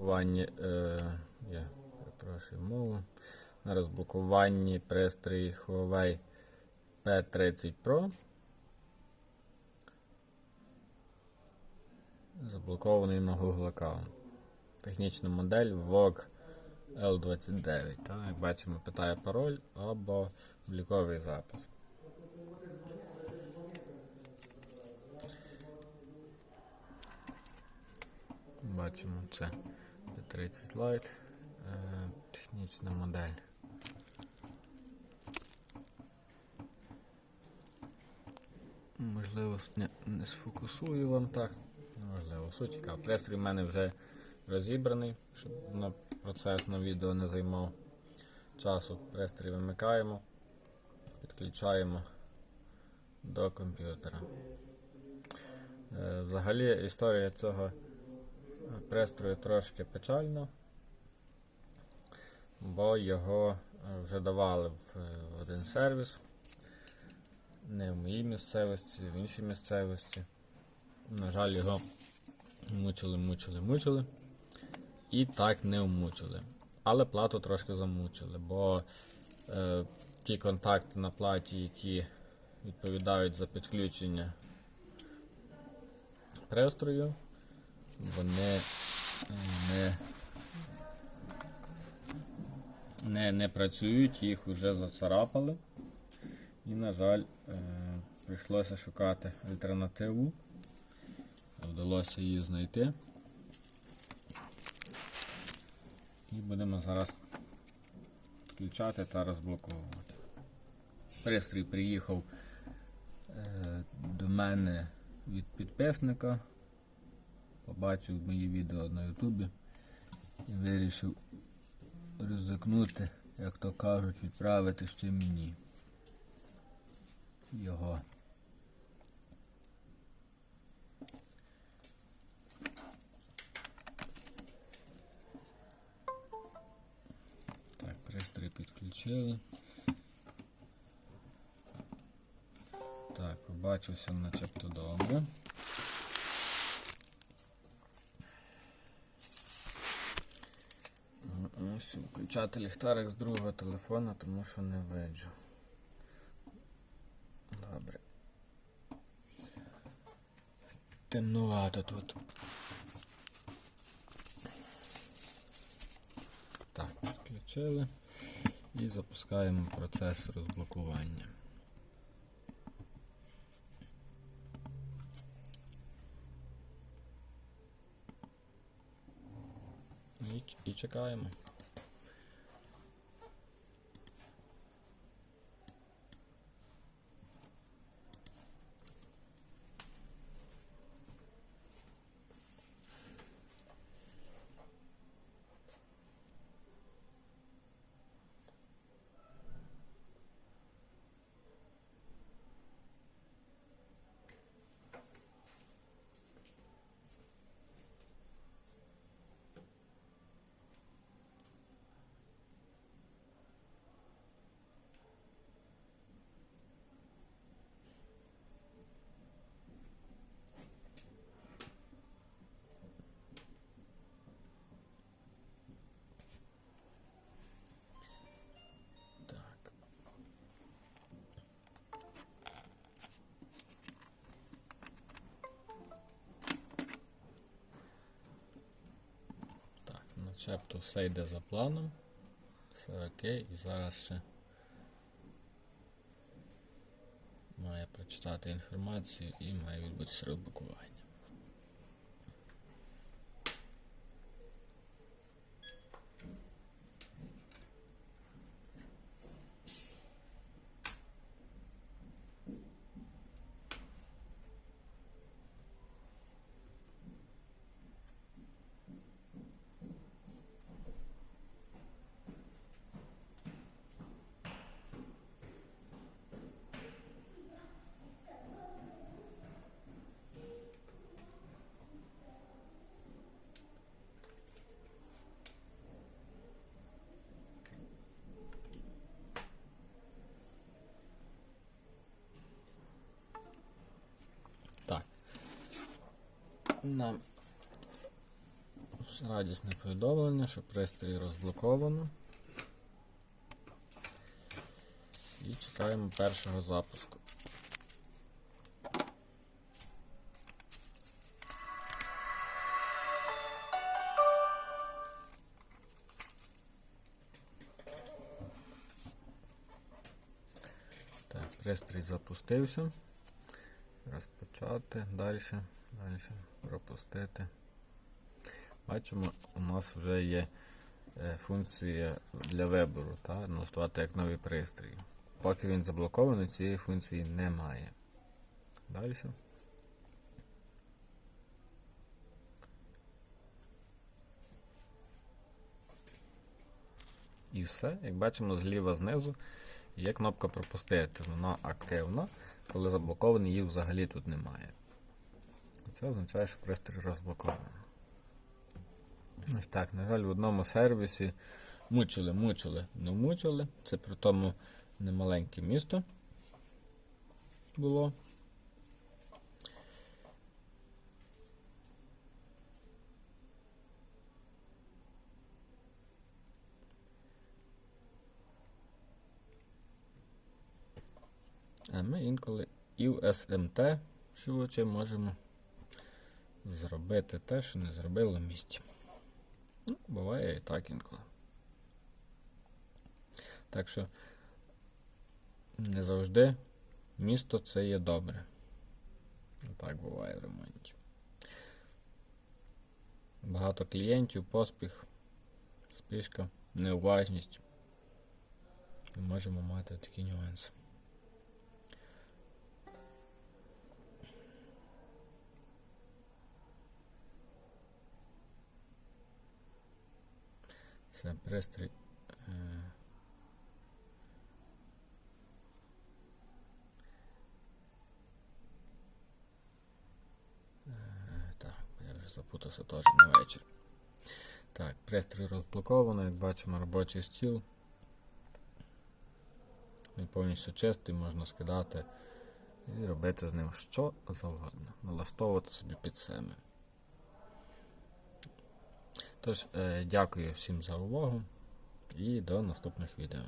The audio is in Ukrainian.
розблокуванні. Е, я перепрошую мову. На розблокуванні пристрій Huawei P30 Pro. Заблокований на Google аккаунт. Технічна модель VOG L29. Та, як бачимо, питає пароль або обліковий запис. Бачимо, це P30 Lite, е, технічна модель. Можливо, не, не сфокусую вам так. Можливо, суть яка. Пристрій в мене вже розібраний, щоб на процес на відео не займав часу. Пристрій вимикаємо, підключаємо до комп'ютера. Е, Взагалі історія цього пристрою трошки печальна, бо його е, вже давали в е, один сервіс. Не в моїй місцевості, в іншій місцевості. На жаль, його мучили, мучили, мучили. І так не вмучили. Але плату трошки замучили, бо е, ті контакти на платі, які відповідають за підключення пристрою, вони не, не, не працюють, їх вже зацарапали. І, на жаль, е, прийшлося шукати альтернативу. Вдалося її знайти. І будемо зараз включати та розблоковувати. Пристрій приїхав е, до мене від підписника. Побачив мої відео на Ютубі і вирішив ризикнути, як то кажуть, відправити ще мені його. Так, пристрій підключили. Так, побачився начебто добре. Ось включати ліхтарик з другого телефона, тому що не виджу. Добре. Темнувато тут. Так, підключили і запускаємо процес розблокування. І, чекаємо. Начебто все йде за планом. Все окей, і зараз ще має прочитати інформацію і має відбутися розблокування. Так. Нам радісне повідомлення, що пристрій розблоковано. І чекаємо першого запуску. Пристрій запустився. Розпочати, далі, далі, пропустити. Бачимо, у нас вже є е, функція для вибору, та, налаштувати як новий пристрій. Поки він заблокований, цієї функції немає. Далі. І все. Як бачимо, зліва знизу є кнопка пропустити. Вона активна. Коли заблокований, її взагалі тут немає. Це означає, що пристрій розблокований. Ось так, на жаль, в одному сервісі мучили, мучили, не мучили. Це при тому немаленьке місто було. А ми інколи і в SMT швидше можемо зробити те, що не зробили в місті. Ну, буває і так інколи. Так що не завжди місто це є добре. Так буває в ремонті. Багато клієнтів, поспіх, спішка, неуважність. Ми можемо мати такі нюанси. Це пристрій. е, е, Так, я вже запутався теж на вечір. Так, пристрій розблоковано, як бачимо, робочий стіл. Він повністю чистий, можна скидати і робити з ним що завгодно. Налаштовувати собі під себе. Тож, е, дякую всім за увагу і до наступних відео.